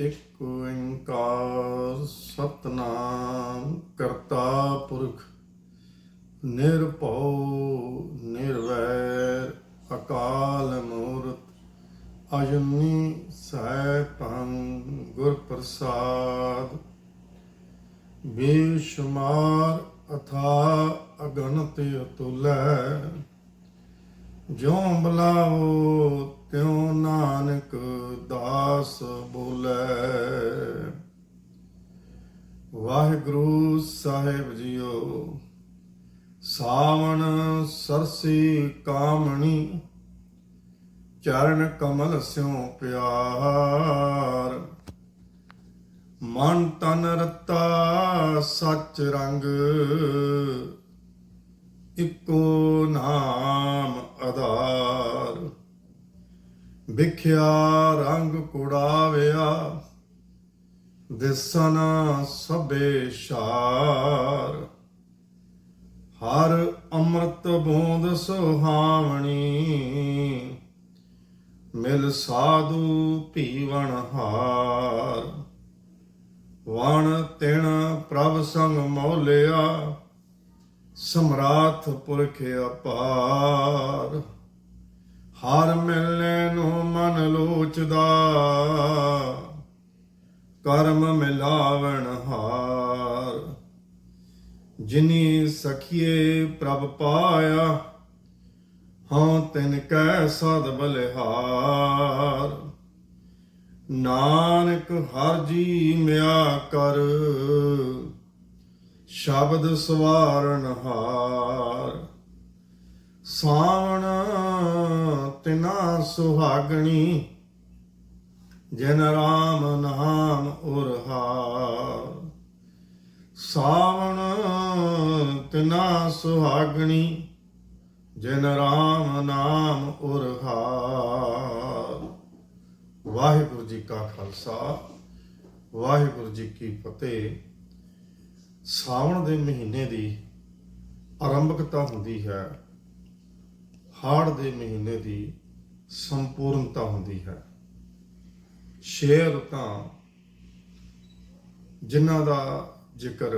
ਇੱਕ ਓੰਕਾਰ ਸਤਨਾਮ ਕਰਤਾ ਪੁਰਖ, ਨਿਰਭਉ, ਨਿਰਵੈਰ, ਅਕਾਲ ਮੂਰਤ ਅਜਨੀ ਸੈਭੰ ਗੁਰ ਪ੍ਰਸਾਦ ਬੇਸ਼ੁਮਾਰ ਅਥਾ ਅਗਣਤ ਅਤੁਲੈ, ਜਿਉ ਬਲਾਵੋ ਤਿਉ ਨਾਨਕ ਦਾਸ ਬੋਲੇ? ਵਾਹਿਗੁਰੂ ਸਾਹਿਬ ਜੀਓ, ਸਾਵਣ ਸਰਸੀ ਕਾਮਣੀ, ਚਰਨ ਕਮਲ ਸਿਉ ਪਿਆਰ। ਮਨ ਤਨ ਰਤਾ ਸਚ ਰੰਗ, ਇਕੋ ਨਾਮ ਆਧਾਰ। ਵਿਖਿਆ ਰੰਗ ਕੁੜਾਵਿਆ, ਦਿਸਨ ਸਭੇ ਸ਼ਾਰ। ਹਰ ਅੰਮ੍ਰਿਤ ਬੂੰਦ ਸੁਹਾਵਣੀ, ਮਿਲ ਸਾਧੂ ਪੀਵਣ ਹਾਰ। ਵਣ ਤਿਣ ਪ੍ਰਭ ਸੰਗ ਮੌਲਿਆ, ਸਮਰਾਥ ਪੁਰਖ ਅਪਾਰ। ਹਰ ਮਿਲਨੇ ਨੂੰ ਮਨ ਲੋਚਦਾ। ਕਰਮ ਮਿਲਾਵਣ ਹਾਰ। ਜਿਨੀ ਸਖੀਏ ਪ੍ਰਭ ਪਾਇਆ, ਹਾਂ ਤਿਨ ਕੈ ਸਦ ਬਲਿਹਾਰ। ਨਾਨਕ ਹਰ ਜੀ ਮਿਆ ਕਰ, ਸ਼ਬਦ ਸਵਾਰਨ ਹਾਰ। ਸਾਵਣ ਤਿਨਾ ਸੁਹਾਗਣੀ, ਜਨ ਰਾਮ ਨਾਮ ਉਰਹਾਰ। ਸਾਵਣ ਤਿਨਾ ਸੁਹਾਗਣੀ, ਜਨ ਰਾਮ ਨਾਮ ਉਰਹਾਰ। ਵਾਹਿਗੁਰੂ ਜੀ ਕਾ ਖਾਲਸਾ, ਵਾਹਿਗੁਰੂ ਜੀ ਕੀ ਫਤਿਹ। ਸਾਵਣ ਦੇ ਮਹੀਨੇ ਦੀ ਆਰੰਭਕਤਾ ਹੁੰਦੀ ਹੈ, ਹਾੜ ਦੇ ਮਹੀਨੇ ਦੀ ਸੰਪੂਰਨਤਾ ਹੁੰਦੀ ਹੈ। ਛੇ ਰੁੱਤਾਂ ਜਿਨ੍ਹਾਂ ਦਾ ਜ਼ਿਕਰ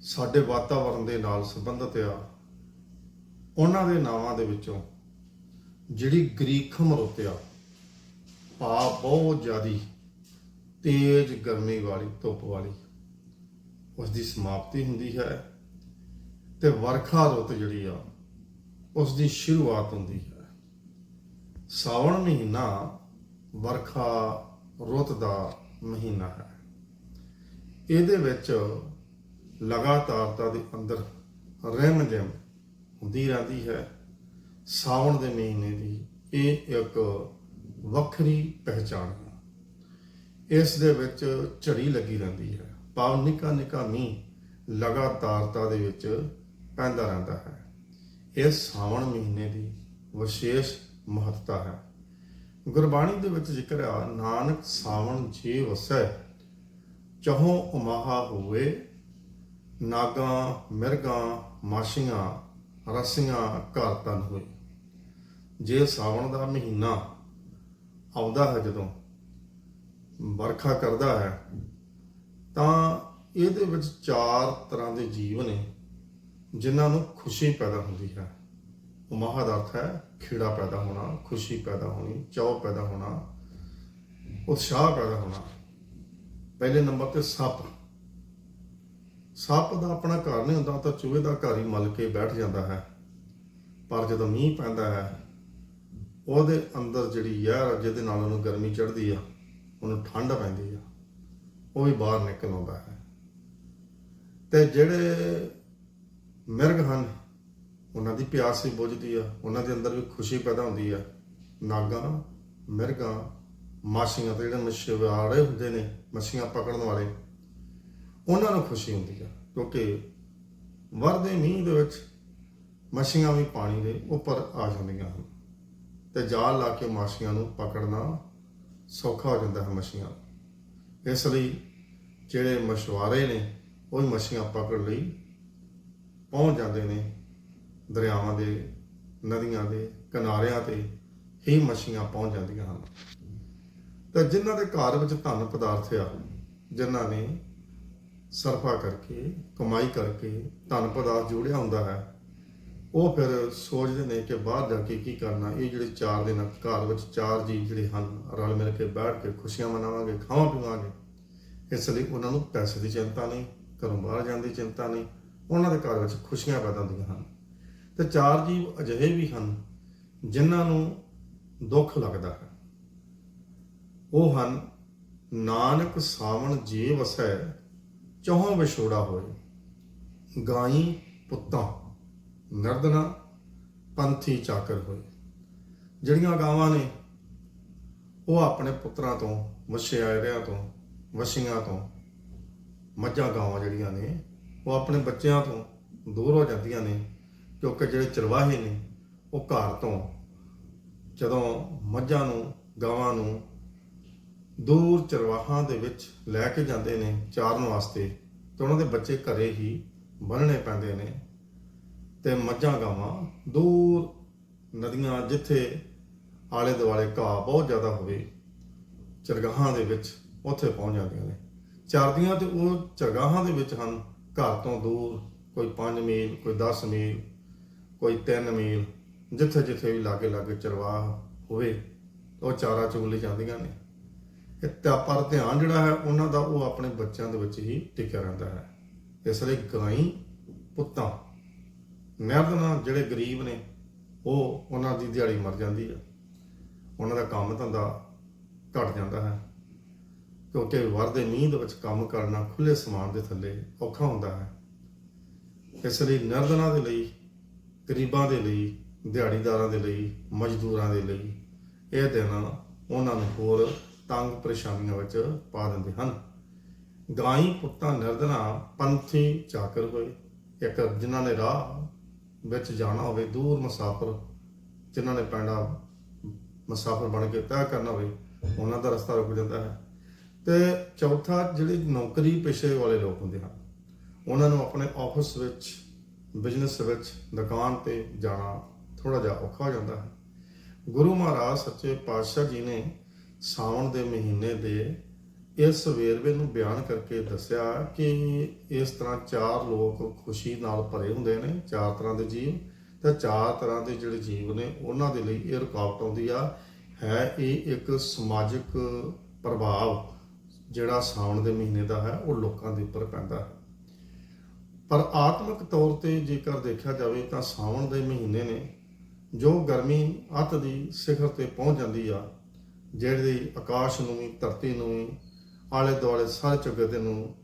ਸਾਡੇ ਵਾਤਾਵਰਣ ਦੇ ਨਾਲ ਸੰਬੰਧਿਤ ਆ, ਉਹਨਾਂ ਦੇ ਨਾਵਾਂ ਦੇ ਵਿੱਚੋਂ ਜਿਹੜੀ ਗ੍ਰੀਖਮ ਰੁੱਤ ਆ ਪਾ ਬਹੁਤ ਜ਼ਿਆਦੀ ਤੇਜ਼ ਗਰਮੀ ਵਾਲੀ, ਧੁੱਪ ਵਾਲੀ ਉਸ ਦੀ ਸਮਾਪਤੀ ਹੁੰਦੀ ਹੈ ਤੇ ਵਰਖਾ ਰੁੱਤ ਜਿਹੜੀ ਆ ਉਸ ਦੀ ਸ਼ੁਰੂਆਤ ਹੁੰਦੀ ਹੈ। ਸਾਵਣ ਮਹੀਨਾ ਵਰਖਾ ਰੁੱਤ ਦਾ ਮਹੀਨਾ ਹੈ। ਇਹਦੇ ਵਿੱਚ ਲਗਾਤਾਰਤਾ ਦੇ ਅੰਦਰ ਰਹਿਮ ਜਮ ਹੁੰਦੀ ਰਹਿੰਦੀ ਹੈ। ਸਾਵਣ ਦੇ ਮਹੀਨੇ ਦੀ ਇਹ ਇੱਕ ਵੱਖਰੀ ਪਹਿਚਾਣ ਹੈ। ਇਸ ਦੇ ਵਿੱਚ ਝੜੀ ਲੱਗੀ ਰਹਿੰਦੀ ਹੈ। ਪਾਵ ਨਿਕਾ ਨਿਕਾ ਮੀਂਹ ਲਗਾਤਾਰਤਾ ਦੇ ਵਿੱਚ ਪੈਂਦਾ ਰਹਿੰਦਾ ਹੈ। ਇਹ ਸਾਵਣ ਮਹੀਨੇ ਦੀ ਵਿਸ਼ੇਸ਼ ਮਹੱਤਤਾ ਹੈ। ਗੁਰਬਾਣੀ ਦੇ ਵਿੱਚ ਜ਼ਿਕਰ ਆ, ਨਾਨਕ ਸਾਵਣ ਜੇ ਵਸੈ, ਚਹੋ ਉਮਾਹਾ ਹੋਵੇ, ਨਾਗਾ, ਮਿਰਗਾ ਮਾਸ਼ੀਆਂ ਰਸੀਆਂ, ਘਰ ਤਨ ਹੋਏ। ਜੇ ਸਾਵਣ ਦਾ ਮਹੀਨਾ ਆਉਂਦਾ ਹੈ ਜਦੋਂ ਵਰਖਾ ਕਰਦਾ ਹੈ, ਤਾਂ ਇਹਦੇ ਵਿੱਚ ਚਾਰ ਤਰ੍ਹਾਂ ਦੇ ਜੀਵ ਨੇ, ਜਿਨ੍ਹਾਂ ਨੂੰ ਖੁਸ਼ੀ ਪੈਦਾ ਹੁੰਦੀ ਹੈ। ਉਮਾਹ ਦਾ ਅਰਥ ਹੈ ਖੇੜਾ ਪੈਦਾ ਹੋਣਾ, ਖੁਸ਼ੀ ਪੈਦਾ ਹੋਣੀ, ਚਾਅ ਪੈਦਾ ਹੋਣਾ, ਉਤਸ਼ਾਹ ਪੈਦਾ ਹੋਣਾ। ਪਹਿਲੇ ਨੰਬਰ ਤੇ ਸੱਪ। ਸੱਪ ਦਾ ਆਪਣਾ ਘਰ ਨਹੀਂ ਹੁੰਦਾ, ਤਾਂ ਚੂਹੇ ਦਾ ਘਰ ਹੀ ਮਲ ਕੇ ਬੈਠ ਜਾਂਦਾ ਹੈ। ਪਰ ਜਦੋਂ ਮੀਂਹ ਪੈਂਦਾ ਹੈ, ਉਹਦੇ ਅੰਦਰ ਜਿਹੜੀ ਯਾਰ ਜਿਹਦੇ ਨਾਲ ਉਹਨੂੰ ਗਰਮੀ ਚੜ੍ਹਦੀ ਆ, ਉਹਨੂੰ ਠੰਡ ਪੈਂਦੀ ਆ, ਉਹ ਵੀ ਬਾਹਰ ਨਿਕਲ ਆਉਂਦਾ ਹੈ। ਤੇ ਜਿਹੜੇ ਮਿਰਗ ਹਨ ਉਹਨਾਂ ਦੀ ਪਿਆਸ ਵੀ ਬੁਝਦੀ ਆ, ਉਹਨਾਂ ਦੇ ਅੰਦਰ ਵੀ ਖੁਸ਼ੀ ਪੈਦਾ ਹੁੰਦੀ ਆ। ਨਾਗਾਂ ਮਿਰਗਾਂ ਮਾਛੀਆਂ ਤੇ ਜਿਹੜੇ ਮਛੁਆਰੇ ਹੁੰਦੇ ਨੇ, ਮੱਛੀਆਂ ਪਕੜਨ ਵਾਲੇ, ਉਹਨਾਂ ਨੂੰ ਖੁਸ਼ੀ ਹੁੰਦੀ ਆ, ਕਿਉਂਕਿ ਵਰਦੇ ਮੀਂਹ ਦੇ ਵਿੱਚ ਮੱਛੀਆਂ ਵੀ ਪਾਣੀ ਦੇ ਉੱਪਰ ਆ ਜਾਂਦੀਆਂ ਹਨ। ਤੇ ਜਾਲ ਲਾ ਕੇ ਮਾਛੀਆਂ ਨੂੰ ਪਕੜਨਾ ਸੌਖਾ ਹੋ ਜਾਂਦਾ ਹੈ ਮੱਛੀਆਂ ਇਸ ਲਈ ਜਿਹੜੇ ਮਛੁਆਰੇ ਨੇ, ਉਹ ਮੱਛੀਆਂ ਪਕੜ ਲਈ ਪਹੁੰਚ ਜਾਂਦੇ ਨੇ। ਦਰਿਆਵਾਂ ਦੇ, ਨਦੀਆਂ ਦੇ, ਕਿਨਾਰਿਆਂ ਤੇ ਹੀ ਮੱਛੀਆਂ ਪਹੁੰਚ ਜਾਂਦੀਆਂ ਹਨ। ਤਾਂ ਜਿਨ੍ਹਾਂ ਦੇ ਘਰ ਵਿੱਚ ਧਨ ਪਦਾਰਥ ਆ, ਜਿਨ੍ਹਾਂ ਨੇ ਸਰਫਾ ਕਰਕੇ, ਕਮਾਈ ਕਰਕੇ ਧਨ ਪਦਾਰਥ ਜੋੜਿਆ ਹੁੰਦਾ ਹੈ, ਉਹ ਫਿਰ ਸੋਚਦੇ ਨੇ ਕਿ ਬਾਹਰ ਜਾ ਕੇ ਕੀ ਕਰਨਾ, ਇਹ ਜਿਹੜੇ ਚਾਰ ਦਿਨ ਘਰ ਵਿੱਚ ਚਾਰ ਜੀ ਜਿਹੜੇ ਹਨ, ਰਲ ਮਿਲ ਕੇ ਬੈਠ ਕੇ ਖੁਸ਼ੀਆਂ ਮਨਾਵਾਂਗੇ, ਖਾਵਾਂ ਪੀਵਾਂਗੇ, ਇਸ ਲਈ ਉਹਨਾਂ ਨੂੰ ਪੈਸੇ ਦੀ ਚਿੰਤਾ ਨਹੀਂ, ਘਰੋਂ ਬਾਹਰ ਜਾਣ ਦੀ ਚਿੰਤਾ ਨਹੀਂ, ਉਹਨਾਂ ਦੇ ਘਰ ਵਿੱਚ ਖੁਸ਼ੀਆਂ ਪੈਦਾ ਹੁੰਦੀਆਂ ਹਨ। ਤੇ ਚਾਰ ਜੀਵ ਅਜਿਹੇ ਵੀ ਹਨ ਜਿਨ੍ਹਾਂ ਨੂੰ ਦੁੱਖ ਲੱਗਦਾ ਹੈ। ਉਹ ਹਨ, ਨਾਨਕ ਸਾਵਣ ਜੇ ਵਸੈ ਚੌਹਾਂ ਵਿਛੋੜਾ ਹੋਏ, ਗਾਈ ਪੁੱਤਾਂ, ਨਰਦਨਾ, ਪੰਥੀ ਚਾਕਰ ਹੋਏ। ਜਿਹੜੀਆਂ ਗਾਵਾਂ ਨੇ, ਉਹ ਆਪਣੇ ਪੁੱਤਰਾਂ ਤੋਂ ਵਛੇ ਤੋਂ ਵਛੀਆਂ ਤੋਂ, ਮੱਝਾਂ ਗਾਵਾਂ ਜਿਹੜੀਆਂ ਨੇ, ਉਹ ਆਪਣੇ ਬੱਚਿਆਂ ਤੋਂ ਦੂਰ ਹੋ ਜਾਂਦੀਆਂ ਨੇ। ਕਿਉਂਕਿ ਜਿਹੜੇ ਚਰਵਾਹੇ ਨੇ ਉਹ ਘਰ ਤੋਂ, ਜਦੋਂ ਮੱਝਾਂ ਨੂੰ, ਗਾਵਾਂ ਨੂੰ ਦੂਰ ਚਰਵਾਹਾਂ ਦੇ ਵਿੱਚ ਲੈ ਕੇ ਜਾਂਦੇ ਨੇ ਚਾਰਨ ਵਾਸਤੇ, ਤੇ ਉਹਨਾਂ ਦੇ ਬੱਚੇ ਘਰੇ ਹੀ ਬੰਨਣੇ ਪੈਂਦੇ ਨੇ ਤੇ ਮੱਝਾਂ, ਗਾਵਾਂ ਦੂਰ ਨਦੀਆਂ ਜਿੱਥੇ ਆਲੇ ਦੁਆਲੇ ਘਾਹ ਬਹੁਤ ਜ਼ਿਆਦਾ ਹੋਵੇ, ਚਰਗਾਹਾਂ ਦੇ ਵਿੱਚ ਉੱਥੇ ਪਹੁੰਚ ਜਾਂਦੀਆਂ ਨੇ। ਚਰਦੀਆਂ ਤੇ ਉਹ ਚਰਗਾਹਾਂ ਦੇ ਵਿੱਚ ਹਨ, ਘਰ ਤੋਂ ਦੂਰ ਕੋਈ 5 ਮੀਲ, ਕੋਈ 10 ਮੀਲ ਕੋਈ 3 ਮੀਲ, ਜਿੱਥੇ ਜਿੱਥੇ ਵੀ ਲਾਗੇ ਲਾਗੇ ਚਰਵਾਹ ਹੋਵੇ, ਉਹ ਚਾਰਾ ਚੁਗਲੇ ਜਾਂਦੀਆਂ ਨੇ। ਇਹ ਤਾਂ ਪਰ ਧਿਆਨ ਜਿਹੜਾ ਹੈ, ਉਹਨਾਂ ਦਾ ਉਹ ਆਪਣੇ ਬੱਚਿਆਂ ਦੇ ਵਿੱਚ ਹੀ ਟਿਕਿਆ ਰਹਿੰਦਾ ਹੈ। ਇਸ ਲਈ ਗਾਈ ਪੁੱਤਾਂ ਮਰਦਨਾ ਜਿਹੜੇ ਗਰੀਬ ਨੇ, ਉਹ ਉਹਨਾਂ ਦੀ ਦਿਹਾੜੀ ਮਰ ਜਾਂਦੀ ਹੈ। ਉਹਨਾਂ ਦਾ ਕੰਮ ਧੰਦਾ ਘਟ ਜਾਂਦਾ ਹੈ। ਕਿਉਂਕਿ ਵਰਦੇ ਮੀਂਹ ਦੇ ਵਿੱਚ ਕੰਮ ਕਰਨਾ ਖੁੱਲੇ ਸਮਾਨ ਦੇ ਥੱਲੇ ਔਖਾ ਹੁੰਦਾ ਹੈ। ਇਸ ਲਈ ਨਰਦਨਾ ਦੇ ਲਈ ਗਰੀਬਾਂ ਦੇ ਲਈ, ਦਿਹਾੜੀਦਾਰਾਂ ਦੇ ਲਈ, ਮਜ਼ਦੂਰਾਂ ਦੇ ਲਈ ਇਹ ਦਿਨ ਉਹਨਾਂ ਨੂੰ ਹੋਰ ਤੰਗ ਪਰੇਸ਼ਾਨੀਆਂ ਵਿੱਚ ਪਾ ਦਿੰਦੇ ਹਨ। ਗਾਈ ਪੁੱਤਾਂ ਨਿਰਦਨਾ ਪੰਥੀ ਚਾਕਰ ਹੋਏ। ਇੱਕ ਜਿਨ੍ਹਾਂ ਨੇ ਰਾਹ ਵਿੱਚ ਜਾਣਾ ਹੋਵੇ, ਦੂਰ ਮੁਸਾਫਰ ਜਿਨ੍ਹਾਂ ਨੇ ਪੈਂਡਾ ਮੁਸਾਫਰ ਬਣ ਕੇ ਤੈਅ ਕਰਨਾ ਹੋਵੇ, ਉਹਨਾਂ ਦਾ ਰਸਤਾ ਰੁਕ ਜਾਂਦਾ ਹੈ। ਤੇ ਚੌਥਾ, ਜਿਹੜੇ ਨੌਕਰੀ ਪੇਸ਼ੇ ਵਾਲੇ ਲੋਕ ਹੁੰਦੇ ਹਨ, ਉਹਨਾਂ ਨੂੰ ਆਪਣੇ ਆਫਿਸ ਵਿੱਚ ਬਿਜ਼ਨਸ ਵਿੱਚ ਦੁਕਾਨ ਤੇ ਜਾਣਾ ਥੋੜਾ ਜਿਹਾ ਔਖਾ ਹੋ ਜਾਂਦਾ ਹੈ। ਗੁਰੂ ਮਹਾਰਾਜ ਸੱਚੇ ਪਾਤਸ਼ਾਹ ਜੀ ਨੇ ਸਾਵਣ ਦੇ ਮਹੀਨੇ ਦੇ ਇਸ ਵੇਰਵੇ ਨੂੰ ਬਿਆਨ ਕਰਕੇ ਦੱਸਿਆ ਕਿ ਇਸ ਤਰ੍ਹਾਂ ਚਾਰ ਲੋਕ ਖੁਸ਼ੀ ਨਾਲ ਭਰੇ ਹੁੰਦੇ ਨੇ, ਚਾਰ ਤਰ੍ਹਾਂ ਦੇ ਜੀਵ ਤੇ ਚਾਰ ਤਰ੍ਹਾਂ ਦੇ ਜਿਹੜੇ ਜੀਵ ਨੇ, ਉਹਨਾਂ ਦੇ ਲਈ ਇਹ ਰੁਕਾਵਟ ਆਉਂਦੀ ਆ। ਹੈ ਇਹ ਇੱਕ ਸਮਾਜਿਕ ਪ੍ਰਭਾਵ ਜਿਹੜਾ ਸਾਵਣ ਦੇ ਮਹੀਨੇ ਦਾ ਹੈ, ਉਹ ਲੋਕਾਂ ਦੇ ਉੱਪਰ ਪੈਂਦਾ ਹੈ। ਪਰ ਆਤਮਿਕ ਤੌਰ ਤੇ ਜੇਕਰ ਦੇਖਿਆ ਜਾਵੇ ਤਾਂ ਸਾਵਣ ਦੇ ਮਹੀਨੇ ਨੇ ਜੋ ਗਰਮੀ ਅੱਤ ਦੀ ਸਿਖਰ ਤੇ ਪਹੁੰਚ ਜਾਂਦੀ ਆ, ਜਿਹੜੀ ਆਕਾਸ਼ ਨੂੰ ਵੀ, ਧਰਤੀ ਨੂੰ ਵੀ, ਆਲੇ ਦੁਆਲੇ ਸਾਰੇ ਚੁਗਦੇ ਨੂੰ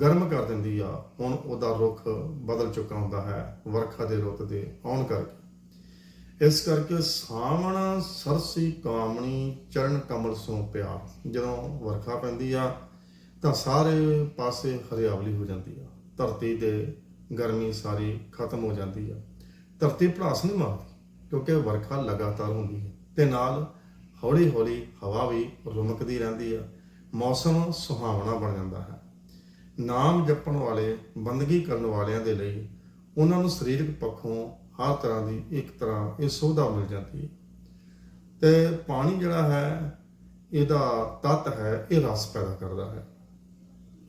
ਗਰਮ ਕਰ ਦਿੰਦੀ ਆ, ਹੁਣ ਉਹਦਾ ਰੁਖ ਬਦਲ ਚੁੱਕਾ ਹੁੰਦਾ ਹੈ, ਵਰਖਾ ਦੇ ਰੁੱਤ ਦੇ ਆਉਣ ਕਰਕੇ। ਇਸ ਕਰਕੇ ਸਾਵਣ ਸਰਸੀ ਕਾਮਣੀ ਚਰਨ ਕਮਲ ਸੋ ਪਿਆਰ ਜਦੋਂ ਵਰਖਾ ਪੈਂਦੀ ਆ, ਤਾਂ ਸਾਰੇ ਪਾਸੇ ਹਰਿਆਵਲੀ ਹੋ ਜਾਂਦੀ ਆ। ਧਰਤੀ ਦੇ ਗਰਮੀ ਸਾਰੀ ਖਤਮ ਹੋ ਜਾਂਦੀ ਆ। ਧਰਤੀ ਭੜਾਸ ਨਹੀਂ ਮਾਰਦੀ, ਕਿਉਂਕਿ ਵਰਖਾ ਲਗਾਤਾਰ ਹੁੰਦੀ ਹੈ। ਤੇ ਨਾਲ ਹੌਲੀ ਹੌਲੀ ਹਵਾ ਵੀ ਰੁਮਕਦੀ ਰਹਿੰਦੀ ਆ। ਮੌਸਮ ਸੁਹਾਵਣਾ ਬਣ ਜਾਂਦਾ ਹੈ। ਨਾਮ ਜਪਣ ਵਾਲੇ, ਬੰਦਗੀ ਕਰਨ ਵਾਲਿਆਂ ਦੇ ਲਈ ਉਹਨਾਂ ਨੂੰ ਸਰੀਰਕ ਪੱਖੋਂ ਹਰ ਤਰ੍ਹਾਂ ਦੀ ਇੱਕ ਤਰ੍ਹਾਂ ਇਹ ਸੁਵਿਧਾ ਮਿਲ ਜਾਂਦੀ ਹੈ। ਤੇ ਪਾਣੀ ਜਿਹੜਾ ਹੈ, ਇਹਦਾ ਤੱਤ ਹੈ, ਇਹ ਰਸ ਪੈਦਾ ਕਰਦਾ ਹੈ।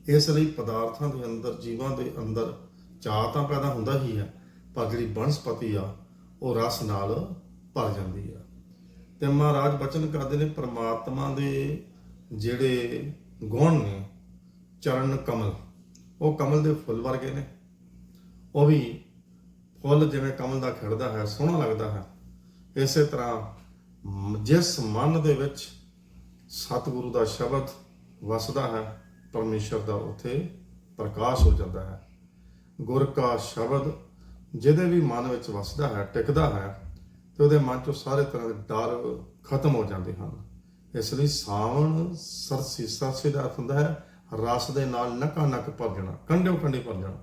ਇਸ ਲਈ ਪਦਾਰਥਾਂ ਦੇ ਅੰਦਰ, ਜੀਵਾਂ ਦੇ ਅੰਦਰ ਚਾਹ ਤਾਂ ਪੈਦਾ ਹੁੰਦਾ ਹੀ ਹੈ, ਪਰ ਜਿਹੜੀ ਬਨਸਪਤੀ ਆ, ਉਹ ਰਸ ਨਾਲ ਭਰ ਜਾਂਦੀ ਆ। ਤੇ ਮਹਾਰਾਜ ਬਚਨ ਕਰਦੇ ਨੇ, ਪ੍ਰਮਾਤਮਾ ਦੇ ਜਿਹੜੇ ਗੁਣ ਨੇ, ਚਰਨ ਕਮਲ, ਉਹ ਕਮਲ ਦੇ ਫੁੱਲ ਵਰਗੇ ਨੇ। ਉਹ ਵੀ ਫੁੱਲ ਜਿਵੇਂ ਕਮਲ ਦਾ ਖਿੜਦਾ ਹੈ, ਸੋਹਣਾ ਲੱਗਦਾ ਹੈ। ਇਸੇ ਤਰ੍ਹਾਂ ਜਿਸ ਮਨ ਦੇ ਵਿੱਚ ਸਤਿਗੁਰੂ ਦਾ ਸ਼ਬਦ ਵਸਦਾ ਹੈ ਪਰਮੇਸ਼ਰ ਦਾ ਉੱਥੇ ਪ੍ਰਕਾਸ਼ ਹੋ ਜਾਂਦਾ ਹੈ। ਗੁਰ ਕਾ ਸ਼ਬਦ ਜਿਹਦੇ ਵੀ ਮਨ ਵਿੱਚ ਵਸਦਾ ਹੈ, ਟਿਕਦਾ ਹੈ ਤੇ ਉਹਦੇ ਮਨ ਚੋਂ ਸਾਰੇ ਤਰ੍ਹਾਂ ਦੇ ਡਰ ਖਤਮ ਹੋ ਜਾਂਦੇ ਹਨ। ਇਸ ਲਈ ਸਾਵਣ ਸਰਸੀ ਸਰਸੀ ਦਾ ਹੁੰਦਾ ਹੈ, ਰਸ ਦੇ ਨਾਲ ਨਕਾ ਨਕ ਭਰ ਜਾਣਾ, ਕੰਡਿਓ ਕੰਡੇ ਭਰ ਜਾਣਾ।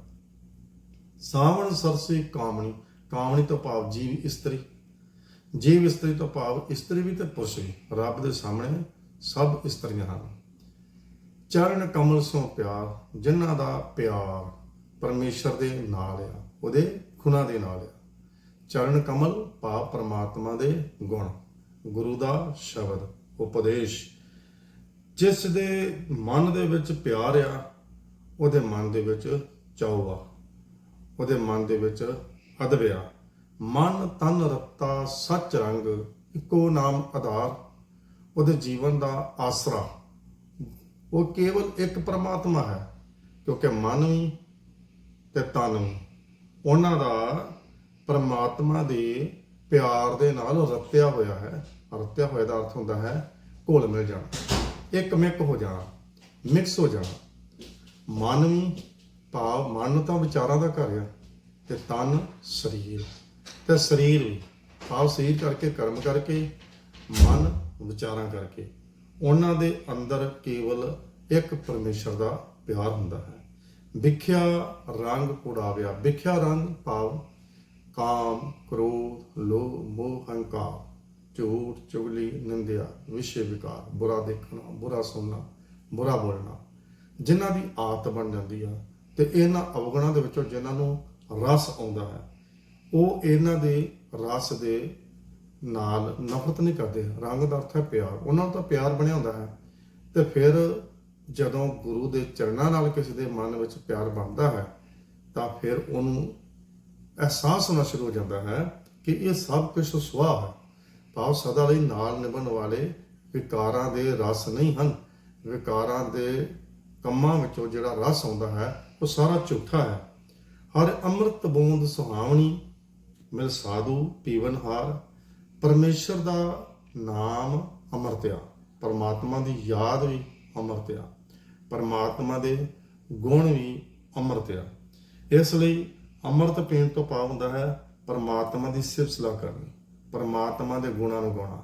ਸਾਵਣ, ਸਰਸੀ, ਕਾਮਣੀ। ਕਾਮਣੀ ਤੋਂ ਭਾਵ ਜੀਵ ਇਸਤਰੀ। ਜੀਵ ਇਸਤਰੀ ਤੋਂ ਭਾਵ ਇਸਤਰੀ ਵੀ ਤੇ ਪੁਰਸ਼ ਵੀ। ਰੱਬ ਦੇ ਸਾਹਮਣੇ ਸਭ ਇਸਤਰੀਆਂ ਹਨ। ਚਰਨ ਕਮਲ ਸੋ ਪਿਆਰ, ਜਿਨ੍ਹਾਂ ਦਾ ਪਿਆਰ ਪਰਮੇਸ਼ਰ ਦੇ ਨਾਲ ਆ, ਉਹਦੇ ਖੁਣਾ ਦੇ ਨਾਲ ਆ। ਚਰਨ ਕਮਲ ਭਾਵ ਪਰਮਾਤਮਾ ਦੇ ਗੁਣ, ਗੁਰੂ ਦਾ ਸ਼ਬਦ, ਉਪਦੇਸ਼। ਜਿਸ ਦੇ ਮਨ ਦੇ ਵਿੱਚ ਪਿਆਰ ਆ, ਉਹਦੇ ਮਨ ਦੇ ਵਿੱਚ ਚਾਉ ਆ। ਉਹਦੇ ਮਨ ਦੇ ਵਿੱਚ ਅਦਬ ਆ। ਮਨ ਤਨ ਰਤਾ ਸੱਚ ਰੰਗ, ਇੱਕੋ ਨਾਮ ਆਧਾਰ, ਉਹਦੇ ਜੀਵਨ ਦਾ ਆਸਰਾ। ਉਹ ਕੇਵਲ ਇੱਕ ਪਰਮਾਤਮਾ ਹੈ, ਕਿਉਂਕਿ ਮਨ ਵੀ ਤੇ ਤਨ ਵੀ। ਉਹਨਾਂ ਦਾ ਪਰਮਾਤਮਾ ਦੇ ਪਿਆਰ ਦੇ ਨਾਲ ਰਤਿਆ ਹੋਇਆ ਹੈ। ਰਤਿਆ ਹੋਇਆ ਦਾ ਅਰਥ ਹੁੰਦਾ ਹੈ, ਘੁਲ ਮਿਲ ਜਾਣਾ। ਇੱਕ ਮਿਕ ਹੋ ਜਾਣਾ, ਮਿਕਸ ਹੋ ਜਾਣਾ। ਮਨ ਵੀ ਭਾਵ, ਮਨ ਤਾਂ ਵਿਚਾਰਾਂ ਦਾ ਘਰ ਆ, ਤੇ ਤਨ ਸਰੀਰ। ਤੇ ਸਰੀਰ ਭਾਵ ਸਰੀਰ ਕਰਕੇ, ਕਰਮ ਕਰਕੇ, ਮਨ ਵਿਚਾਰਾਂ ਕਰਕੇ। ਉਹਨਾਂ ਦੇ ਅੰਦਰ ਕੇਵਲ ਇੱਕ ਪਰਮੇਸ਼ਰ ਦਾ ਪਿਆਰ ਹੁੰਦਾ ਹੈ। ਵਿਖਿਆ ਰੰਗ ਉਡਾਵਿਆ, ਵਿਖਿਆ ਰੰਗ ਭਾਵ ਕਾਮ, ਕ੍ਰੋਧ, ਲੋਭ, ਮੋਹ, ਹੰਕਾਰ, ਝੂਠ, ਚੁਗਲੀ, ਨਿੰਦਿਆ, ਵਿਸ਼ੇ ਵਿਕਾਰ, ਬੁਰਾ ਦੇਖਣਾ, ਬੁਰਾ ਸੁਣਨਾ, ਬੁਰਾ ਬੋਲਣਾ, ਜਿਨ੍ਹਾਂ ਦੀ ਆਦਤ ਬਣ ਜਾਂਦੀ ਆ ਤੇ ਇਹਨਾਂ ਅਵਗੁਣਾਂ ਦੇ ਵਿੱਚੋਂ ਜਿਨ੍ਹਾਂ ਨੂੰ ਰਸ ਆਉਂਦਾ ਹੈ, ਉਹ ਇਹਨਾਂ ਦੇ ਰਸ ਦੇ ਨਾਲ ਨਫ਼ਰਤ ਨਹੀਂ ਕਰਦੇ, ਰੰਗ ਦਾ ਅਰਥ ਹੈ ਪਿਆਰ। ਉਹਨਾਂ ਨੂੰ ਤਾਂ ਪਿਆਰ ਬਣਿਆ ਹੁੰਦਾ ਹੈ। ਤੇ ਫਿਰ ਜਦੋਂ ਗੁਰੂ ਦੇ ਚਰਨਾਂ ਨਾਲ ਕਿਸੇ ਦੇ ਮਨ ਵਿੱਚ ਪਿਆਰ ਬਣਦਾ ਹੈ, ਤਾਂ ਫਿਰ ਉਹਨੂੰ ਅਹਿਸਾਸ ਹੋਣਾ ਸ਼ੁਰੂ ਹੋ ਜਾਂਦਾ ਹੈ ਕਿ ਇਹ ਸਭ ਕੁਝ ਸੁਆਹ ਹੈ। ਭਾਵ ਸਦਾ ਲਈ ਨਾਲ ਨਿਭਣ ਵਾਲੇ ਵਿਕਾਰਾਂ ਦੇ ਰਸ ਨਹੀਂ ਹਨ। ਵਿਕਾਰਾਂ ਦੇ ਕੰਮਾਂ ਵਿੱਚੋਂ ਜਿਹੜਾ ਰਸ ਆਉਂਦਾ ਹੈ, ਉਹ ਸਾਰਾ ਝੂਠਾ ਹੈ। ਹਰ ਅੰਮ੍ਰਿਤ ਬੂੰਦ ਸੁਹਾਵਣੀ, ਮਿਲ ਸਾਧੂ ਪੀਵਨਹਾਰ ਪਰਮੇਸ਼ਰ ਦਾ ਨਾਮ ਅਮਰਤਿਆ ਪਰਮਾਤਮਾ ਦੀ ਯਾਦ ਵੀ ਅਮਰਤਿਆ ਪਰਮਾਤਮਾ ਦੇ ਗੁਣ ਵੀ ਅਮਰਤਿਆ ਇਸ ਲਈ ਅੰਮ੍ਰਿਤ ਪੀਣ ਤੋਂ ਭਾਵ ਹੁੰਦਾ ਹੈ ਪਰਮਾਤਮਾ ਦੀ ਸਿਫਤ ਸਲਾਹ ਕਰਨੀ, ਪਰਮਾਤਮਾ ਦੇ ਗੁਣਾਂ ਨੂੰ ਗਾਉਣਾ।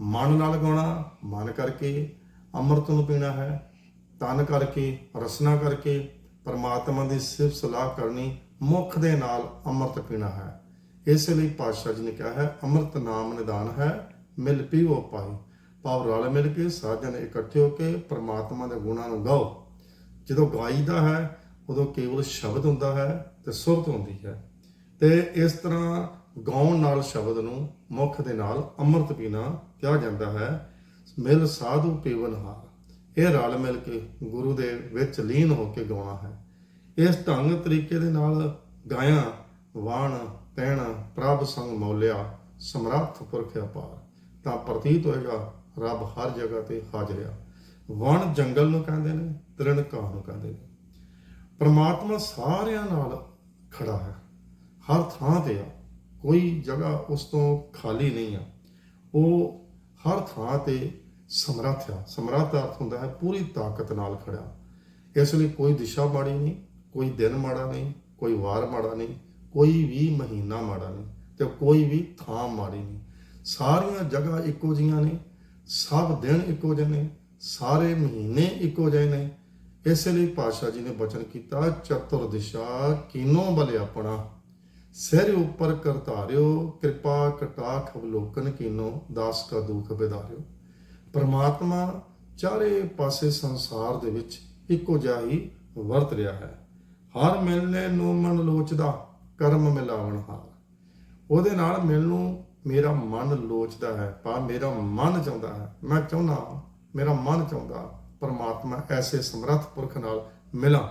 ਮਨ ਨਾਲ ਗਾਉਣਾ, ਮਨ ਕਰਕੇ ਅੰਮ੍ਰਿਤ ਨੂੰ ਪੀਣਾ ਹੈ, ਤਨ ਕਰਕੇ, ਰਸਨਾ ਕਰਕੇ ਪਰਮਾਤਮਾ ਦੀ ਸਿਫਤ ਸਲਾਹ ਕਰਨੀ ਮੁਖ ਦੇ ਨਾਲ ਅੰਮ੍ਰਿਤ ਪੀਣਾ ਹੈ। ਇਸ ਲਈ ਪਾਤਸ਼ਾਹ ਜੀ ਨੇ ਕਿਹਾ ਹੈ, ਅੰਮ੍ਰਿਤ ਨਾਮ ਨਿਦਾਨ ਹੈ, ਮਿਲ ਪੀਵੋ ਪਾਈ ਭਾਵ ਰਲ ਮਿਲ ਕੇ ਸਾਜਨ ਇਕੱਠੇ ਹੋ ਕੇ ਪਰਮਾਤਮਾ ਦੇ ਗੁਣਾਂ ਨੂੰ ਗਾਓ। ਜਦੋਂ ਗਾਈਦਾ ਹੈ, ਉਦੋਂ ਕੇਵਲ ਸ਼ਬਦ ਹੁੰਦਾ ਹੈ ਤੇ ਸੁਰਤ ਹੁੰਦੀ ਹੈ। ਤੇ ਇਸ ਤਰ੍ਹਾਂ ਗਾਉਣ ਨਾਲ ਸ਼ਬਦ ਨੂੰ ਮੁਖ ਦੇ ਨਾਲ ਅੰਮ੍ਰਿਤ ਪੀਣਾ ਕਿਹਾ ਜਾਂਦਾ ਹੈ, ਮਿਲ ਸਾਧੂ ਪੀਵਨ ਹਾਰ। ਇਹ ਰਲ ਮਿਲ ਕੇ ਗੁਰੂ ਦੇ ਵਿੱਚ ਲੀਨ ਹੋ ਕੇ ਗਾਉਣਾ ਹੈ। ਇਸ ਢੰਗ ਤਰੀਕੇ ਦੇ ਨਾਲ ਗਾਇਆ, ਵਾਣ ਕਹਿਣਾ ਪ੍ਰਭ ਸੰਗ ਮੌਲਿਆ, ਸਮਰੱਥ ਪੁਰਖ ਅਪਾਰ। ਤਾਂ ਪ੍ਰਤੀਤ ਹੋਏਗਾ, ਰੱਬ ਹਰ ਜਗ੍ਹਾ ਤੇ ਹਾਜ਼ਰ ਆ। ਵਣ ਜੰਗਲ ਨੂੰ ਕਹਿੰਦੇ ਨੇ, ਤ੍ਰਿਣ ਘਾਹ ਨੂੰ ਕਹਿੰਦੇ ਨੇ। ਪਰਮਾਤਮਾ ਸਾਰਿਆਂ ਨਾਲ ਖੜਾ ਹੈ। ਹਰ ਥਾਂ ਤੇ ਆ। ਕੋਈ ਜਗ੍ਹਾ ਉਸ ਤੋਂ ਖਾਲੀ ਨਹੀਂ ਆ। ਉਹ ਹਰ ਥਾਂ ਤੇ ਸਮਰੱਥ ਆ। ਸਮਰੱਥ ਅਰਥ ਹੁੰਦਾ ਹੈ, ਪੂਰੀ ਤਾਕਤ ਨਾਲ ਖੜਾ ਇਸ ਲਈ ਕੋਈ ਦਿਸ਼ਾ ਮਾੜੀ ਨਹੀਂ, ਕੋਈ ਦਿਨ ਮਾੜਾ ਨਹੀਂ, ਕੋਈ ਵਾਰ ਮਾੜਾ ਨਹੀਂ। ਕੋਈ ਵੀ ਮਹੀਨਾ ਮਾੜਾ ਨਹੀਂ ਤੇ ਕੋਈ ਵੀ ਥਾਂ ਮਾੜੀ ਨਹੀਂ। ਸਾਰੀਆਂ ਜਗ੍ਹਾ ਇੱਕੋ ਜੀਆਂ ਨੇ, ਸਭ ਦਿਨ ਇੱਕੋ ਜਿਹੇ ਨੇ, ਸਾਰੇ ਮਹੀਨੇ ਇੱਕੋ ਜਿਹੇ ਨੇ। ਇਸੇ ਲਈ ਪਾਤਸ਼ਾਹ ਜੀ ਨੇ ਬਚਨ ਕੀਤਾ, ਚਤੁਰ ਦਿਸ਼ਾ ਕੀਨੋ ਬਲ ਆਪਣਾ। ਸਿਰ ਉੱਪਰ ਕਰਤਾਰਿਓ, ਕਿਰਪਾ ਕਟਾਖ ਅਵਲੋਕਨ ਕੀਨੋ, ਦਾਸ ਕਾ ਦੁਖ ਵਿਦਾਰਿਓ ਪਰਮਾਤਮਾ ਚਾਰੇ ਪਾਸੇ ਸੰਸਾਰ ਦੇ ਵਿੱਚ ਇੱਕੋ ਜਿਹਾ ਹੀ ਵਰਤ ਰਿਹਾ ਹੈ। ਹਰ ਮਿਲਨੇ ਨੂੰ ਮਨ ਲੋਚਦਾ ਕਰਮ ਮਿਲਾਵਣ ਹਾਰ ਉਹਦੇ ਨਾਲ ਮੈਨੂੰ ਮੇਰਾ ਮਨ ਲੋਚਦਾ ਹੈ ਪਾ ਮੇਰਾ ਮਨ ਚਾਹੁੰਦਾ ਹੈ। ਮੈਂ ਚਾਹੁੰਦਾ ਮੇਰਾ ਮਨ ਚਾਹੁੰਦਾ ਪਰਮਾਤਮਾ ਐਸੇ ਸਮਰੱਥ ਪੁਰਖ ਨਾਲ ਮਿਲਾਂ।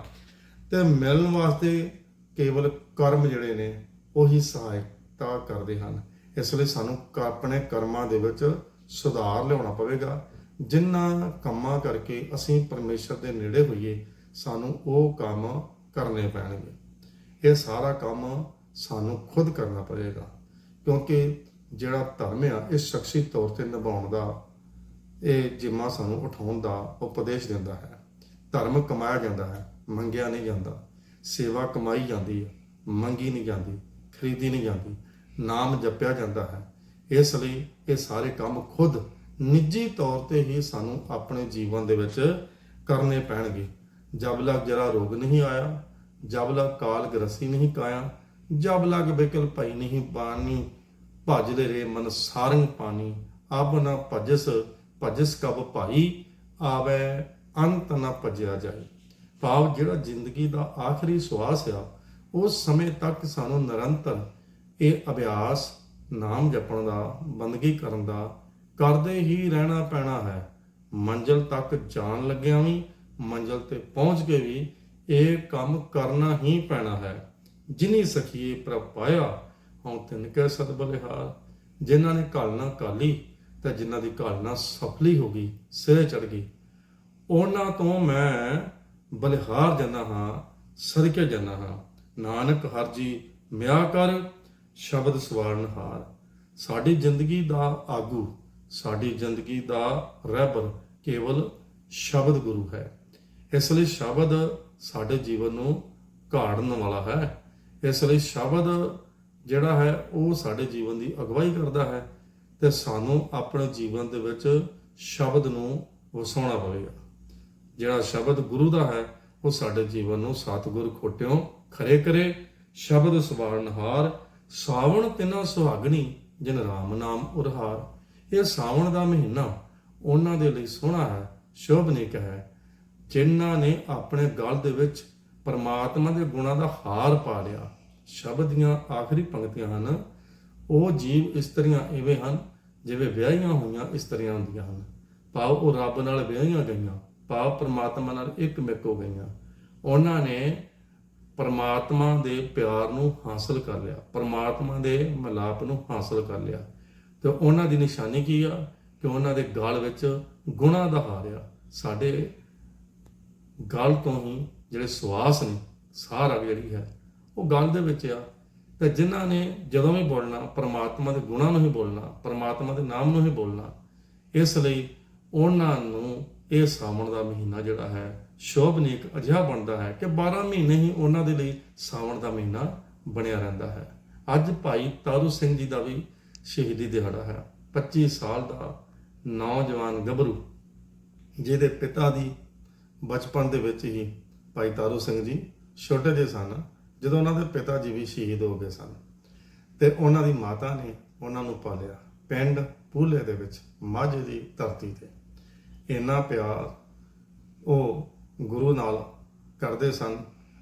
ਤੇ ਮਿਲਣ ਵਾਸਤੇ ਕੇਵਲ ਕਰਮ ਜਿਹੜੇ ਨੇ, ਉਹੀ ਸਹਾਇਤਾ ਕਰਦੇ ਹਨ। ਇਸ ਲਈ ਸਾਨੂੰ ਆਪਣੇ ਕਰਮਾਂ ਦੇ ਵਿੱਚ ਸੁਧਾਰ ਲਿਆਉਣਾ ਪਵੇਗਾ। ਜਿਨ੍ਹਾਂ ਕੰਮਾਂ ਕਰਕੇ ਅਸੀਂ ਪਰਮੇਸ਼ਰ ਦੇ ਨੇੜੇ ਹੋਈਏ, ਸਾਨੂੰ ਉਹ ਕੰਮ ਕਰਨੇ ਪੈਣਗੇ। ਇਹ ਸਾਰਾ ਕੰਮ ਸਾਨੂੰ ਖੁਦ ਕਰਨਾ ਪਵੇਗਾ। ਕਿਉਂਕਿ ਜਿਹੜਾ ਧਰਮ ਆ, ਇਹ ਸ਼ਖਸੀ ਤੌਰ ਤੇ ਨਿਭਾਉਣ ਦਾ, ਇਹ ਜਿੰਮਾ ਸਾਨੂੰ ਉਠਾਉਣ ਦਾ ਉਪਦੇਸ਼ ਦਿੰਦਾ ਹੈ। ਧਰਮ ਕਮਾਇਆ ਜਾਂਦਾ ਹੈ, ਮੰਗਿਆ ਨਹੀਂ ਜਾਂਦਾ। ਸੇਵਾ ਕਮਾਈ ਜਾਂਦੀ ਹੈ, ਮੰਗੀ ਨਹੀਂ ਜਾਂਦੀ, ਖਰੀਦੀ ਨਹੀਂ ਜਾਂਦੀ, ਨਾਮ ਜਪਿਆ ਜਾਂਦਾ ਹੈ। ਇਸ ਲਈ ਇਹ ਸਾਰੇ ਕੰਮ ਖੁਦ ਨਿੱਜੀ ਤੌਰ ਤੇ ਹੀ ਸਾਨੂੰ ਆਪਣੇ ਜੀਵਨ ਦੇ ਵਿੱਚ ਕਰਨੇ ਪੈਣਗੇ। ਜਬ ਲਗ ਜਰਾ ਰੋਗ ਨਹੀਂ ਆਇਆ ਜਬ ਲਗ ਕਾਲ ਗਰਸੀ ਨਹੀਂ ਕਾਇਆ, ਜਬ ਲਗ ਬਿਕਲ ਭਈ ਨਹੀਂ ਬਾਣੀ ਭਜਦੇ ਰੇ ਮਨ ਸਾਰੰਗ ਪਾਣੀ। ਅਬ ਨ ਭਜਸ ਭਜਸ ਕਬ ਭਾਈ, ਆਵੇ ਅੰਤ ਨ ਭਜਿਆ ਜਾਏ ਭਾਵ ਜਿਹੜਾ ਜ਼ਿੰਦਗੀ ਦਾ ਆਖਰੀ ਸਵਾਸ ਆ, ਉਸ ਸਮੇਂ ਤੱਕ ਸਾਨੂੰ ਨਿਰੰਤਰ ਇਹ ਅਭਿਆਸ ਨਾਮ ਜਪਣ ਦਾ, ਬੰਦਗੀ ਕਰਨ ਦਾ ਕਰਦੇ ਹੀ ਰਹਿਣਾ ਪੈਣਾ ਹੈ। ਮੰਜ਼ਲ ਤੱਕ ਜਾਣ ਲੱਗਿਆ ਵੀ, ਮੰਜ਼ਲ ਤੇ ਪਹੁੰਚ ਕੇ ਵੀ ਇਹ ਕੰਮ ਕਰਨਾ ਹੀ ਪੈਣਾ ਹੈ। ਜਿਨੀ ਸਖੀਏ ਪ੍ਰਭ ਪਾਇਆ, ਹਉ ਤਿਨ ਕੈ ਸਦ ਬਲਿਹਾਰ। ਜਿਨ੍ਹਾਂ ਨੇ ਘਾਲਣਾ ਕਾਲੀ ਤੇ ਜਿਨ੍ਹਾਂ ਦੀ ਘਾਲਣਾ ਸਫਲੀ ਹੋ ਗਈ, ਸਿਰੇ ਚੜ ਗਈ। ਉਹਨਾਂ ਤੋਂ ਮੈਂ ਬਲਿਹਾਰ ਜਾਂਦਾ ਹਾਂ, ਸਦਕੇ ਜਾਂਦਾ ਹਾਂ। ਨਾਨਕ ਹਰ ਜੀ ਮਿਆ ਕਰ, ਸ਼ਬਦ ਸਵਾਰਨ ਹਾਰ। ਸਾਡੀ ਜ਼ਿੰਦਗੀ ਦਾ ਆਗੂ, ਸਾਡੀ ਜ਼ਿੰਦਗੀ ਦਾ ਰਹਿਬਰ ਕੇਵਲ ਸ਼ਬਦ ਗੁਰੂ ਹੈ। ਇਸ ਲਈ ਸ਼ਬਦ ਸਾਡੇ ਜੀਵਨ ਨੂੰ ਘਾੜਨ ਵਾਲਾ ਹੈ। ਇਸ ਲਈ ਸ਼ਬਦ ਜਿਹੜਾ ਹੈ, ਉਹ ਸਾਡੇ ਜੀਵਨ ਦੀ ਅਗਵਾਈ ਕਰਦਾ ਹੈ ਤੇ ਸਾਨੂੰ ਆਪਣੇ ਜੀਵਨ ਦੇ ਵਿੱਚ ਸ਼ਬਦ ਨੂੰ ਵਸਾਉਣਾ ਪਵੇਗਾ। ਜਿਹੜਾ ਸ਼ਬਦ ਗੁਰੂ ਦਾ ਹੈ, ਉਹ ਸਾਡੇ ਜੀਵਨ ਨੂੰ ਸਤਿਗੁਰ ਖੋਟਿਓ ਖਰੇ ਕਰੇ। ਸ਼ਬਦ ਸਵਾਰਨ ਹਾਰ ਸਾਵਣ ਤਿਨਾ ਸੁਹਾਗਣੀ, ਜਿਨ ਰਾਮ ਨਾਮ ਉਰਹਾਰ। ਇਹ ਸਾਵਣ ਦਾ ਮਹੀਨਾ ਉਹਨਾਂ ਦੇ ਲਈ ਸੋਹਣਾ ਹੈ ਸ਼ੋਭਨਿਕ ਹੈ। ਜਿਨ੍ਹਾਂ ਨੇ ਆਪਣੇ ਗਲ ਦੇ ਵਿੱਚ ਪਰਮਾਤਮਾ ਦੇ ਗੁਣਾਂ ਦਾ ਹਾਰ ਪਾ ਲਿਆ, ਸ਼ਬਦ ਦੀਆਂ ਆਖਰੀ ਪੰਕਤੀਆਂ ਹਨ, ਉਹ ਜੀਵ ਇਸਤਰੀਆਂ ਐਵੇਂ ਹਨ ਜਿਵੇਂ ਵਿਆਹੀਆਂ ਹੋਈਆਂ ਇਸਤਰੀਆਂ ਹੁੰਦੀਆਂ ਹਨ। ਭਾਵ ਉਹ ਰੱਬ ਨਾਲ ਵਿਆਹੀਆਂ ਗਈਆਂ, ਭਾਵ ਪਰਮਾਤਮਾ ਨਾਲ ਇੱਕ ਮਿਕ ਹੋ ਗਈਆਂ। ਉਹਨਾਂ ਨੇ ਪਰਮਾਤਮਾ ਦੇ ਪਿਆਰ ਨੂੰ ਹਾਸਲ ਕਰ ਲਿਆ, ਪਰਮਾਤਮਾ ਦੇ ਮਿਲਾਪ ਨੂੰ ਹਾਸਲ ਕਰ ਲਿਆ। ਤੇ ਉਹਨਾਂ ਦੀ ਨਿਸ਼ਾਨੀ ਕੀ ਆ? ਕਿ ਉਹਨਾਂ ਦੇ ਗਲ ਵਿੱਚ ਗੁਣਾ ਦਾ ਹਾਰ ਆ। ਸਾਡੇ ਗਲ ਤੋਂ ਹੀ ਜਿਹੜੇ ਸਵਾਸ ਨੇ, ਸਾਹ ਰਗ ਜਿਹੜੀ ਹੈ, ਉਹ ਗਲ ਦੇ ਵਿੱਚ ਆ। ਤੇ ਜਿਨ੍ਹਾਂ ਨੇ ਜਦੋਂ ਵੀ ਬੋਲਣਾ, ਪਰਮਾਤਮਾ ਦੇ ਗੁਣਾਂ ਨੂੰ ਹੀ ਬੋਲਣਾ, ਪਰਮਾਤਮਾ ਦੇ ਨਾਮ ਨੂੰ ਹੀ ਬੋਲਣਾ, ਇਸ ਲਈ ਉਹਨਾਂ ਨੂੰ ਇਹ ਸਾਵਣ ਦਾ ਮਹੀਨਾ ਜਿਹੜਾ ਹੈ ਸ਼ੋਭਨੀਕ ਅਜਿਹਾ ਬਣਦਾ ਹੈ ਕਿ 12 ਮਹੀਨੇ ਹੀ ਉਹਨਾਂ ਦੇ ਲਈ ਸਾਵਣ ਦਾ ਮਹੀਨਾ ਬਣਿਆ ਰਹਿੰਦਾ ਹੈ। ਅੱਜ ਭਾਈ ਤਾਰੂ ਸਿੰਘ ਜੀ ਦਾ ਵੀ ਸ਼ਹੀਦੀ ਦਿਹਾੜਾ ਹੈ। 25 ਸਾਲ ਦਾ ਨੌਜਵਾਨ ਗੱਭਰੂ, ਜਿਹਦੇ ਪਿਤਾ ਦੀ ਬਚਪਨ ਦੇ ਵਿੱਚ ਹੀ ਭਾਈ ਤਾਰੂ ਸਿੰਘ ਜੀ ਛੋਟੇ ਜਿਹੇ ਸਨ, ਜਦੋਂ ਉਹਨਾਂ ਦੇ ਪਿਤਾ ਜੀ ਵੀ ਸ਼ਹੀਦ ਹੋ ਗਏ ਸਨ। ਤੇ ਉਹਨਾਂ ਦੀ ਮਾਤਾ ਨੇ ਉਹਨਾਂ ਨੂੰ ਪਾਲਿਆ ਪਿੰਡ ਪੂਲੇ ਦੇ ਵਿੱਚ, ਮਾਝੇ ਦੀ ਧਰਤੀ ਤੇ। ਇੰਨਾ ਪਿਆਰ ਉਹ ਗੁਰੂ ਨਾਲ ਕਰਦੇ ਸਨ।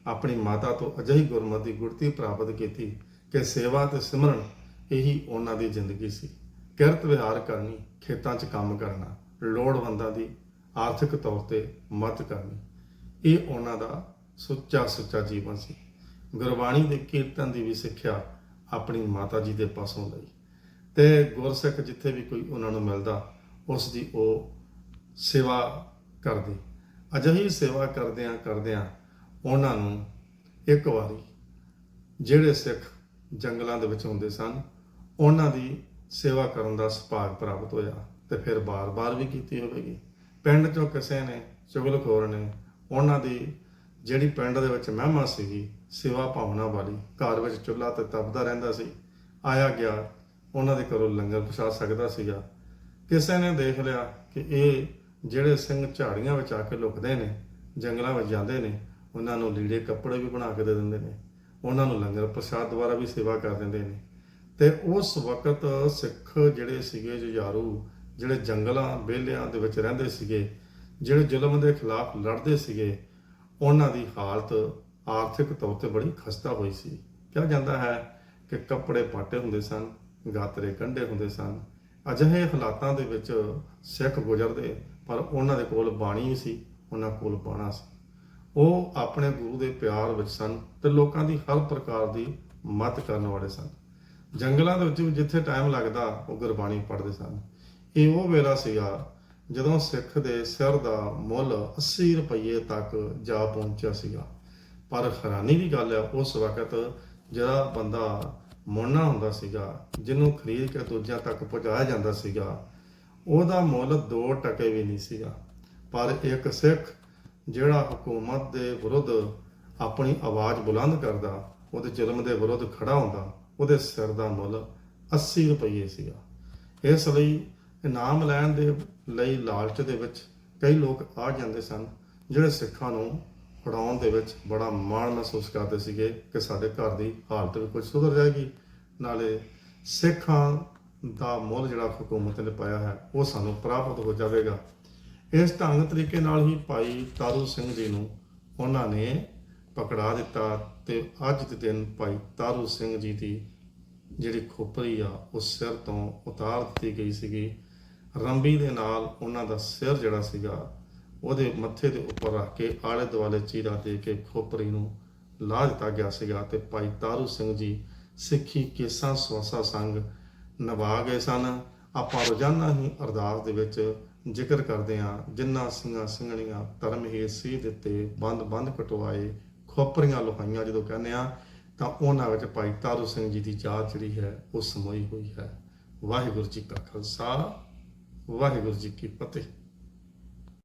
ਆਪਣੀ ਮਾਤਾ ਤੋਂ ਅਜਿਹੀ ਗੁਰਮਤਿ ਦੀ ਗੁਰਤੀ ਪ੍ਰਾਪਤ ਕੀਤੀ ਕਿ ਸੇਵਾ ਤੇ ਸਿਮਰਨ ਇਹੀ ਉਹਨਾਂ ਦੀ ਜ਼ਿੰਦਗੀ ਸੀ। ਕਿਰਤ ਵਿਹਾਰ ਕਰਨੀ, ਖੇਤਾਂ 'ਚ ਕੰਮ ਕਰਨਾ, ਲੋੜਵੰਦਾਂ ਦੀ ਆਰਥਿਕ ਤੌਰ ਤੇ ਮਦਦ ਕਰਨੀ। ਇਹ ਉਹਨਾਂ ਦਾ ਸੁੱਚਾ ਸੁੱਚਾ ਜੀਵਨ ਸੀ। ਗੁਰਬਾਣੀ ਦੇ ਕੀਰਤਨ ਦੀ ਵੀ ਸਿੱਖਿਆ ਆਪਣੀ ਮਾਤਾ ਜੀ ਦੇ ਪਾਸੋਂ ਲਈ। ਤੇ ਗੁਰਸਿੱਖ ਜਿੱਥੇ ਵੀ ਕੋਈ ਉਹਨਾਂ ਨੂੰ ਮਿਲਦਾ, ਉਸ ਦੀ ਉਹ ਸੇਵਾ ਕਰਦੇ। ਅਜਿਹੀ ਸੇਵਾ ਕਰਦਿਆਂ ਕਰਦਿਆਂ ਉਹਨਾਂ ਨੂੰ ਇੱਕ ਵਾਰੀ ਜਿਹੜੇ ਸਿੱਖ ਜੰਗਲਾਂ ਦੇ ਵਿੱਚ ਹੁੰਦੇ ਸਨ, ਉਹਨਾਂ ਦੀ ਸੇਵਾ ਕਰਨ ਦਾ ਸੁਭਾਗ ਪ੍ਰਾਪਤ ਹੋਇਆ ਤੇ ਫਿਰ ਬਾਰ-ਬਾਰ ਵੀ ਕੀਤੀ ਹੋਵੇਗੀ। ਪਿੰਡ ਚੋਂ ਕਿਸੇ ਨੇ ਚੁਗਲਖੋਰ ਨੇ ਉਹਨਾਂ ਦੀ ਜਿਹੜੀ ਪਿੰਡ ਦੇ ਵਿੱਚ ਮਹਿਮਾ ਸੀਗੀ, ਸੇਵਾ ਭਾਵਨਾ ਵਾਲੀ, ਘਰ ਵਿੱਚ ਚੁੱਲ੍ਹਾ ਤੇ ਤਪਦਾ ਰਹਿੰਦਾ ਸੀ, ਆਇਆ ਗਿਆ, ਉਹਨਾਂ ਦੇ ਘਰੋਂ ਲੰਗਰ ਪਛਾ ਸਕਦਾ ਸੀਗਾ। ਕਿਸੇ ਨੇ ਦੇਖ ਲਿਆ ਕਿ ਇਹ ਜਿਹੜੇ ਸਿੰਘ ਝਾੜੀਆਂ ਵਿੱਚ ਆ ਕੇ ਲੁਕਦੇ ਨੇ, ਜੰਗਲਾਂ ਵਿੱਚ ਜਾਂਦੇ ਨੇ, ਉਹਨਾਂ ਨੂੰ ਲੀੜੇ ਕੱਪੜੇ ਵੀ ਬਣਾ ਕੇ ਦੇ ਦਿੰਦੇ ਨੇ, ਉਹਨਾਂ ਨੂੰ ਲੰਗਰ ਪ੍ਰਸ਼ਾਦ ਦੁਆਰਾ ਵੀ ਸੇਵਾ ਕਰ ਦਿੰਦੇ ਨੇ। ਤੇ ਉਸ ਵਕਤ ਸਿੱਖ ਜਿਹੜੇ ਸੀਗੇ ਜੁਝਾਰੂ ਜਿਹੜੇ ਜੰਗਲਾਂ ਬੇਲਿਆਂ ਦੇ ਵਿੱਚ ਰਹਿੰਦੇ ਸੀਗੇ, ਜਿਹੜੇ ਜ਼ੁਲਮ ਦੇ ਖਿਲਾਫ ਲੜਦੇ ਸੀਗੇ, ਉਹਨਾਂ ਦੀ ਹਾਲਤ ਆਰਥਿਕ ਤੌਰ ਤੇ ਬੜੀ ਖਸਤਾ ਹੋਈ ਸੀ। ਕਿਹਾ ਜਾਂਦਾ ਹੈ ਕਿ ਕੱਪੜੇ ਪਾਟੇ ਹੁੰਦੇ ਸਨ, ਗਾਤਰੇ ਕੰਡੇ ਹੁੰਦੇ ਸਨ। ਅਜਿਹੇ ਹਾਲਾਤਾਂ ਦੇ ਵਿੱਚ ਸਿੱਖ ਗੁਜ਼ਰਦੇ, ਪਰ ਉਹਨਾਂ ਦੇ ਕੋਲ ਬਾਣੀ ਵੀ ਸੀ, ਉਹਨਾਂ ਕੋਲ ਬਾਣਾ ਸੀ। ਉਹ ਆਪਣੇ ਗੁਰੂ ਦੇ ਪਿਆਰ ਵਿੱਚ ਸਨ ਤੇ ਲੋਕਾਂ ਦੀ ਹਰ ਪ੍ਰਕਾਰ ਦੀ ਮਤ ਕਰਨ ਵਾਲੇ ਸਨ। ਜੰਗਲਾਂ ਦੇ ਵਿੱਚ ਵੀ ਜਿੱਥੇ ਟਾਈਮ ਲੱਗਦਾ, ਉਹ ਗੁਰਬਾਣੀ ਪੜ੍ਹਦੇ ਸਨ। ਇਹ ਉਹ ਵੇਲਾ ਸੀਗਾ ਜਦੋਂ ਸਿੱਖ ਦੇ ਸਿਰ ਦਾ ਮੁੱਲ 80 ਰੁਪਏ ਤੱਕ ਜਾ ਪਹੁੰਚਿਆ ਸੀਗਾ। ਪਰ ਹੈਰਾਨੀ ਦੀ ਗੱਲ ਹੈ, ਉਸ ਵਕਤ ਜਿਹੜਾ ਬੰਦਾ ਮੋਨਾ ਹੁੰਦਾ ਸੀਗਾ, ਜਿਹਨੂੰ ਖਰੀਦ ਕੇ ਦੂਜਿਆਂ ਤੱਕ ਪਹੁੰਚਾਇਆ ਜਾਂਦਾ ਸੀਗਾ, ਉਹਦਾ ਮੁੱਲ 2 ਟਕੇ ਵੀ ਨਹੀਂ ਸੀਗਾ। ਪਰ ਇੱਕ ਸਿੱਖ ਜਿਹੜਾ ਹਕੂਮਤ ਦੇ ਵਿਰੁੱਧ ਆਪਣੀ ਆਵਾਜ਼ ਬੁਲੰਦ ਕਰਦਾ, ਉਹਦੇ ਜ਼ੁਲਮ ਦੇ ਵਿਰੁੱਧ ਖੜਾ ਹੁੰਦਾ, ਉਹਦੇ ਸਿਰ ਦਾ ਮੁੱਲ 80 ਰੁਪਏ ਸੀਗਾ। ਇਸ ਲਈ ਇਨਾਮ ਲੈਣ ਦੇ ਲਈ ਲਾਲਚ ਦੇ ਵਿੱਚ ਕਈ ਲੋਕ ਆ ਜਾਂਦੇ ਸਨ, ਜਿਹੜੇ ਸਿੱਖਾਂ ਨੂੰ ਫੜਾਉਣ ਦੇ ਵਿੱਚ ਬੜਾ ਮਾਣ ਮਹਿਸੂਸ ਕਰਦੇ ਸੀਗੇ ਕਿ ਸਾਡੇ ਘਰ ਦੀ ਹਾਲਤ ਵੀ ਕੁਝ ਸੁਧਰ ਜਾਏਗੀ। ਨਾਲੇ ਸਿੱਖਾਂ ਦਾ ਮੁੱਲ ਜਿਹੜਾ ਹਕੂਮਤ ਨੇ ਪਾਇਆ ਹੈ, ਉਹ ਸਾਨੂੰ ਪ੍ਰਾਪਤ ਹੋ ਜਾਵੇਗਾ। ਇਸ ਢੰਗ ਤਰੀਕੇ ਨਾਲ ਹੀ ਭਾਈ ਤਾਰੂ ਸਿੰਘ ਜੀ ਨੂੰ ਉਹਨਾਂ ਨੇ ਪਕੜਾ ਦਿੱਤਾ ਤੇ ਅੱਜ ਦੇ ਦਿਨ ਭਾਈ ਤਾਰੂ ਸਿੰਘ ਜੀ ਦੀ ਜਿਹੜੀ ਖੋਪਰੀ ਆ, ਉਹ ਸਿਰ ਤੋਂ ਉਤਾਰ ਦਿੱਤੀ ਗਈ ਸੀਗੀ। ਰੰਬੀ ਦੇ ਨਾਲ ਉਹਨਾਂ ਦਾ ਸਿਰ ਜਿਹੜਾ ਸੀਗਾ, ਉਹਦੇ ਮੱਥੇ ਦੇ ਉੱਪਰ ਰੱਖ ਕੇ ਆਲੇ ਦੁਆਲੇ ਚੀਰਾ ਦੇ ਕੇ ਖੋਪਰੀ ਨੂੰ ਲਾ ਦਿੱਤਾ ਗਿਆ ਸੀਗਾ ਤੇ ਭਾਈ ਤਾਰੂ ਸਿੰਘ ਜੀ ਸਿੱਖੀ ਕੇਸਾਂ ਸਵਾਸਾ ਸੰਗ ਨਿਭਾ ਗਏ ਸਨ। ਆਪਾਂ ਰੋਜ਼ਾਨਾ ਹੀ ਅਰਦਾਸ ਦੇ ਵਿੱਚ ਜ਼ਿਕਰ ਕਰਦੇ ਹਾਂ, ਜਿੰਨਾ ਸਿੰਘਾਂ ਸਿੰਘਣੀਆਂ ਧਰਮ ਹੀ ਸੀ ਦਿੱਤੇ ਬੰਦ ਬੰਦ ਕਟਵਾਏ, ਖੋਪਰੀਆਂ ਲੋਹਾਈਆਂ ਜਦੋਂ ਕਹਿੰਦੇ ਆ ਤਾਂ ਉਹਨਾਂ ਵਿੱਚ ਭਾਈ ਤਾਰੂ ਸਿੰਘ ਜੀ ਦੀ ਯਾਦ ਜਿਹੜੀ ਹੈ, ਉਹ ਸਮੋਈ ਹੋਈ ਹੈ। ਵਾਹਿਗੁਰੂ ਜੀ ਕਾ ਖਾਲਸਾ। ਵਾਹਿਗੁਰੂ ਜੀ ਕੀ ਫਤਿਹ।